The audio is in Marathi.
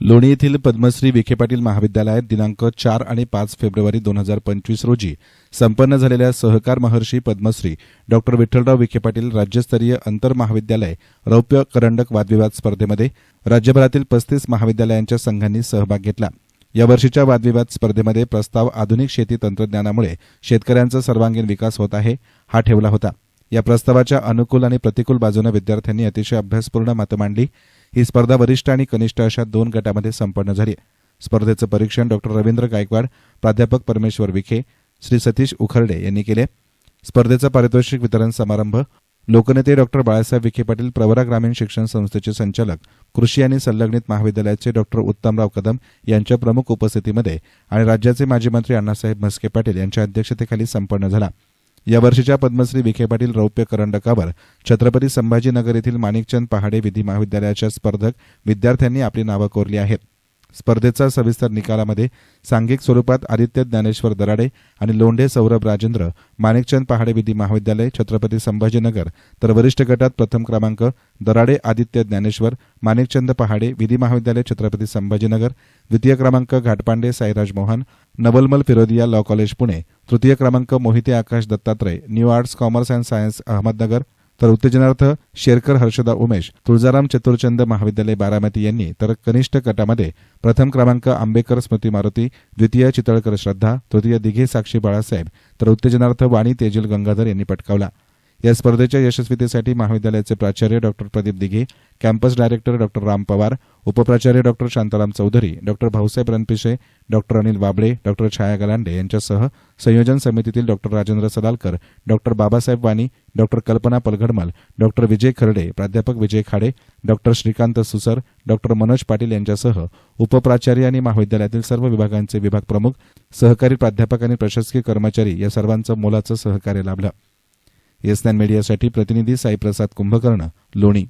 लोणी येथील पद्मश्री विखे पाटील महाविद्यालयात दिनांक चार आणि पाच फेब्रुवारी दोन हजार पंचवीस रोजी संपन्न झालेल्या सहकार महर्षी पद्मश्री डॉक्टर विठ्ठलराव विखे पाटील राज्यस्तरीय आंतर महाविद्यालय रौप्य करंडक वादविवाद स्पर्धेमध्ये राज्यभरातील पस्तीस महाविद्यालयांच्या संघांनी सहभाग घेतला. यावर्षीच्या वादविवाद स्पर्धेमध्ये प्रस्ताव आधुनिक शेती तंत्रज्ञानामुळे शेतकऱ्यांचा सर्वांगीण विकास होत आहे हा ठेवला होता. या प्रस्तावाच्या अनुकूल आणि प्रतिकूल बाजूने विद्यार्थ्यांनी अतिशय अभ्यासपूर्ण मतं मांडली. ही स्पर्धा वरिष्ठ आणि कनिष्ठ अशा दोन गटामध्ये संपन्न झाली स्पर्धेचं परीक्षण डॉक्टर रवींद्र गायकवाड प्राध्यापक परमेश्वर विखे श्री सतीश उखर्डे यांनी केले स्पर्धेचा पारितोषिक वितरण समारंभ लोकनेते डॉक्टर बाळासाहेब विखे पाटील प्रवरा ग्रामीण शिक्षण संस्थेचे संचालक कृषी आणि संलग्नित महाविद्यालयाचे डॉक्टर उत्तमराव कदम यांच्या प्रमुख उपस्थितीमध्ये आणि राज्याचे माजी मंत्री अण्णासाहेब म्हस्के पाटील यांच्या अध्यक्षतेखाली संपन्न झाला. या वर्षीच्या पद्मश्री विखे पाटील रौप्य करंडकावर छत्रपती संभाजीनगर येथील माणिकचंद पहाडे विधी महाविद्यालयाच्या स्पर्धक विद्यार्थ्यांनी आपली नावं कोरली आहेत. स्पर्धेचा सविस्तर निकालामध्ये सांघिक स्वरूपात आदित्य ज्ञानेश्वर दराडे आणि लोंढे सौरभ राजेंद्र माणिकचंद पहाडे विधी महाविद्यालय छत्रपती संभाजीनगर तर वरिष्ठ गटात प्रथम क्रमांक दराडे आदित्य ज्ञानेश्वर माणिकचंद पहाडे विधी महाविद्यालय छत्रपती संभाजीनगर द्वितीय क्रमांक घाटपांडे साईराज मोहन नबलमल फिरोदिया लॉ कॉलेज पुणे. तृतीय क्रमांक Mohite Akash Dattatray new arts commerce and science Ahmednagar. तर उत्तेजनार्थ शेरकर हर्षदा उमेश. तुळजाराम चतुर्चंद महाविद्यालय बारामती यांनी तर कनिष्ठ गटामध्ये प्रथम क्रमांक आंबेकर स्मृती मारुती द्वितीय चितळकर श्रद्धा तृतीय दिघे साक्षी बाळासाहेब तर उत्तेजनार्थ वाणी तेजल गंगाधर यांनी पटकावला. या स्पर्धेच्या यशस्वीतेसाठी महाविद्यालयाचे प्राचार्य doctor Pradeep Dighe campus director doctor Ram Pawar उपप्राचार्य doctor Shantaram Chaudhari doctor Bhausaheb Ranpise doctor Anil Wable doctor Chhaya Galande यांच्यासह संयोजन समितीतील doctor Rajendra Sadalkar doctor Babasaheb Wani doctor Kalpana Palaghadmal doctor Vijay Kharde प्राध्यापक विजय खाडे डॉक्टर श्रीकांत सुसर डॉक्टर मनोज पाटील यांच्यासह उपप्राचार्य आणि महाविद्यालयातील सर्व विभागांचे विभाग प्रमुख सहकारी प्राध्यापक आणि प्रशासकीय कर्मचारी या सर्वांचं मोलाचं सहकार्य लाभलं. येस नाईन मीडियासाठी प्रतिनिधी साईप्रसाद कुंभकर्ण लोणी.